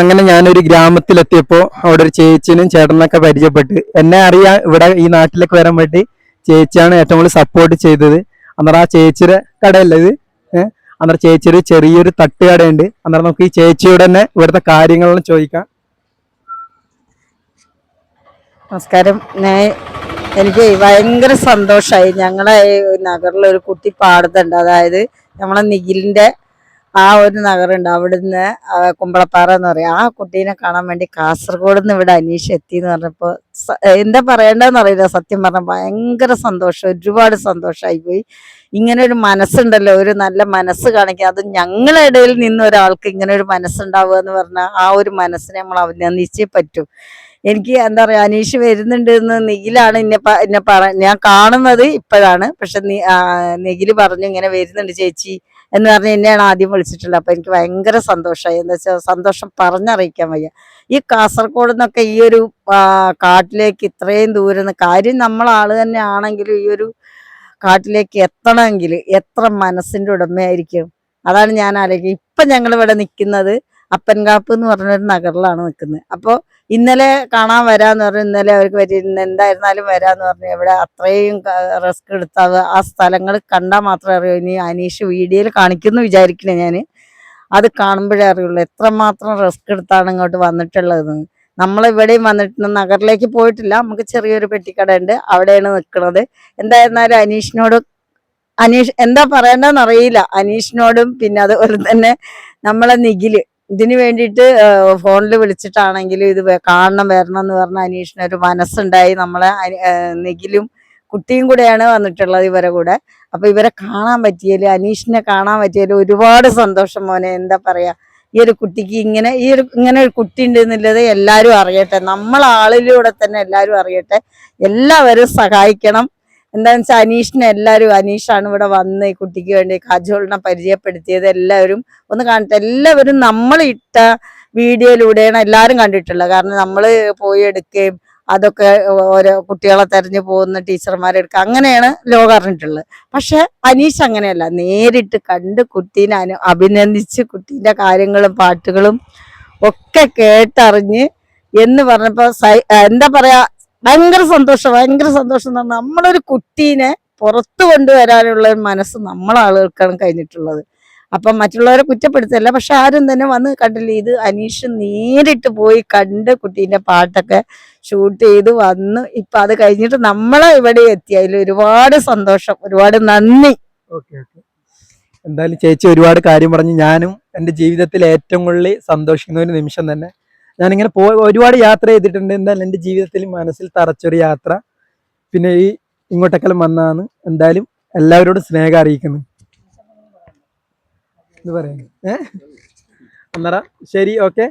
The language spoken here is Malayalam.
അങ്ങനെ ഞാനൊരു ഗ്രാമത്തിലെത്തിയപ്പോ അവിടെ ഒരു ചേച്ചിനും ചേട്ടനൊക്കെ പരിചയപ്പെട്ട് എന്നെ അറിയാ ഇവിടെ ഈ നാട്ടിലേക്ക് വരാൻ വേണ്ടി ചേച്ചിയാണ് ഏറ്റവും കൂടുതൽ സപ്പോർട്ട് ചെയ്തത്. അന്നേരം ആ ചേച്ചിയുടെ കടയല്ല ഇത്? അന്നേരം ചേച്ചിയുടെ ചെറിയൊരു തട്ടുകടയുണ്ട് അന്നേരം നമുക്ക് ഈ ചേച്ചിയോട് തന്നെ ഇവിടുത്തെ കാര്യങ്ങളെല്ലാം ചോദിക്കാം. നമസ്കാരം. ഞാൻ എനിക്ക് ഭയങ്കര സന്തോഷമായി ഞങ്ങളെ നഗറിൽ ഒരു കുട്ടി പാടുന്നുണ്ട്. അതായത് നമ്മളെ നിഖിലിന്റെ ആ ഒരു നഗറുണ്ട്. അവിടുന്ന് കുമ്പളപ്പാറ എന്ന് പറയും. ആ കുട്ടീനെ കാണാൻ വേണ്ടി കാസർഗോഡ് നിന്ന് ഇവിടെ അനീഷ് എത്തി എന്ന് പറഞ്ഞപ്പോൾ എന്താ പറയേണ്ടതെന്ന് അറിയില്ല. സത്യം പറഞ്ഞാൽ ഭയങ്കര സന്തോഷം. ഒരുപാട് സന്തോഷമായി പോയി. ഇങ്ങനെ ഒരു മനസ്സുണ്ടല്ലോ. ഒരു നല്ല മനസ്സ് കാണിക്കുക അത് ഞങ്ങളുടെ ഇടയിൽ നിന്ന് ഒരാൾക്ക് ഇങ്ങനെ ഒരു മനസ്സുണ്ടാവുക എന്ന് പറഞ്ഞാൽ ആ ഒരു മനസ്സിനെ നമ്മൾ അഭിനന്ദിച്ചേ പറ്റൂ. എനിക്ക് എന്താ പറയാ അനീഷ് വരുന്നുണ്ട് എന്ന് നിഖിലാണ് എന്നെ എന്നെ പറ ഞാൻ കാണുന്നത് ഇപ്പോഴാണ്. പക്ഷെ നി- ആ, നിഖിൽ പറഞ്ഞു ഇങ്ങനെ വരുന്നുണ്ട് ചേച്ചി എന്ന് പറഞ്ഞ് എന്നെയാണ് ആദ്യം വിളിച്ചിട്ടുള്ളത്. അപ്പൊ എനിക്ക് ഭയങ്കര സന്തോഷമായി. എന്താ വെച്ചാൽ സന്തോഷം പറഞ്ഞറിയിക്കാൻ വയ്യ. ഈ കാസർഗോഡ് നിന്നൊക്കെ ഈ ഒരു കാട്ടിലേക്ക് ഇത്രയും ദൂരം കാര്യം നമ്മൾ ആൾ തന്നെ ആണെങ്കിലും ഈ ഒരു കാട്ടിലേക്ക് എത്തണമെങ്കിൽ എത്ര മനസ്സിന്റെ ഉടമയായിരിക്കും. അതാണ് ഞാൻ ആലോചിക്കുക ഇപ്പൊ ഞങ്ങൾ ഇവിടെ നിൽക്കുന്നത് അപ്പൻകാപ്പ് എന്ന് പറഞ്ഞൊരു നഗറിലാണ് നിൽക്കുന്നത്. അപ്പോൾ ഇന്നലെ കാണാൻ വരാന്ന് പറഞ്ഞു ഇന്നലെ അവർക്ക് പറ്റി എന്തായിരുന്നാലും വരാന്ന് പറഞ്ഞു. ഇവിടെ അത്രയും റിസ്ക് എടുത്താൽ ആ സ്ഥലങ്ങൾ കണ്ടാൽ മാത്രമേ അറിയൂ. ഇനി അനീഷ് വീഡിയോയിൽ കാണിക്കുന്നു വിചാരിക്കണേ ഞാൻ അത് കാണുമ്പോഴേ അറിയുള്ളൂ. എത്രമാത്രം റിസ്ക് എടുത്താണ് ഇങ്ങോട്ട് വന്നിട്ടുള്ളതെന്ന് നമ്മൾ ഇവിടെയും വന്നിട്ട് നഗറിലേക്ക് പോയിട്ടില്ല. നമുക്ക് ചെറിയൊരു പെട്ടിക്കട ഉണ്ട് അവിടെയാണ് നിൽക്കുന്നത്. എന്തായിരുന്നാലും അനീഷിനോട് അനീഷ് എന്താ പറയണ്ടെന്ന് അറിയില്ല. അനീഷിനോടും പിന്നെ അതുപോലെ തന്നെ നമ്മളെ നിഖിൽ. ഇതിനു വേണ്ടിയിട്ട് ഫോണിൽ വിളിച്ചിട്ടാണെങ്കിലും ഇത് കാണണം വരണം എന്ന് പറഞ്ഞ അനീഷിന് ഒരു മനസ്സുണ്ടായി. നമ്മളെ നിഖിലും കുട്ടിയും കൂടെയാണ് വന്നിട്ടുള്ളത് ഇവരെ കൂടെ. അപ്പൊ ഇവരെ കാണാൻ പറ്റിയതിൽ അനീഷിനെ കാണാൻ പറ്റിയതിൽ ഒരുപാട് സന്തോഷം മോനെ. എന്താ പറയാ ഈ ഒരു കുട്ടിക്ക് ഇങ്ങനെ ഈ ഒരു ഇങ്ങനെ ഒരു കുട്ടി ഉണ്ട് എന്നുള്ളത് എല്ലാവരും അറിയട്ടെ. നമ്മൾ ആളിലൂടെ തന്നെ എല്ലാവരും അറിയട്ടെ. എല്ലാവരും സഹായിക്കണം. എന്താണെന്ന് വെച്ചാൽ അനീഷിനെ എല്ലാവരും അനീഷാണ് ഇവിടെ വന്ന് ഈ കുട്ടിക്ക് വേണ്ടി കാജോളിനെ പരിചയപ്പെടുത്തിയത്. എല്ലാവരും ഒന്ന് കാണട്ടെ. എല്ലാവരും നമ്മൾ ഇട്ട വീഡിയോയിലൂടെയാണ് എല്ലാവരും കണ്ടിട്ടുള്ളത്. കാരണം നമ്മൾ പോയി എടുക്കുകയും അതൊക്കെ ഓരോ കുട്ടികളെ തെരഞ്ഞു പോകുന്ന ടീച്ചർമാരെ എടുക്കുക അങ്ങനെയാണ് ലോകം അറിഞ്ഞിട്ടുള്ളത്. പക്ഷെ അനീഷ് അങ്ങനെയല്ല. നേരിട്ട് കണ്ട് കുട്ടീനെ അഭിനന്ദിച്ച് കുട്ടീന്റെ കാര്യങ്ങളും പാട്ടുകളും ഒക്കെ കേട്ടറിഞ്ഞ് എന്ന് പറഞ്ഞപ്പോൾ എന്താ പറയാ ഭയങ്കര സന്തോഷം ഭയങ്കര സന്തോഷം എന്ന് പറഞ്ഞാൽ നമ്മളൊരു കുട്ടീനെ പുറത്തു കൊണ്ടുവരാനുള്ള ഒരു മനസ്സ് നമ്മളെ ആളുകൾക്കാണ് കഴിഞ്ഞിട്ടുള്ളത്. അപ്പം മറ്റുള്ളവരെ കുറ്റപ്പെടുത്തല്ല പക്ഷെ ആരും തന്നെ വന്ന് കണ്ടില്ല ഇത് അനീഷ് നേരിട്ട് പോയി കണ്ട് കുട്ടീന്റെ പാട്ടൊക്കെ ഷൂട്ട് ചെയ്ത് വന്ന് ഇപ്പം അത് കഴിഞ്ഞിട്ട് നമ്മളെ ഇവിടെ എത്തി. അതിൽ ഒരുപാട് സന്തോഷം ഒരുപാട് നന്ദി. Okay okay. എന്തായാലും ചേച്ചി ഒരുപാട് കാര്യം പറഞ്ഞു. ഞാനും എന്റെ ജീവിതത്തിൽ ഏറ്റവും കൂടുതൽ സന്തോഷിക്കുന്ന ഒരു നിമിഷം തന്നെ. ഞാനിങ്ങനെ പോ ഒരുപാട് യാത്ര ചെയ്തിട്ടുണ്ട്. എന്തായാലും എന്റെ ജീവിതത്തിൽ മനസ്സിൽ തറച്ചൊരു യാത്ര. പിന്നെ ഈ ഇങ്ങോട്ടേക്കെല്ലാം വന്നതാണ്. എന്തായാലും എല്ലാവരോടും സ്നേഹം അറിയിക്കുന്നു. എന്ന് പറയുന്നു ഏ? അന്നേരം ശരി ഓക്കെ.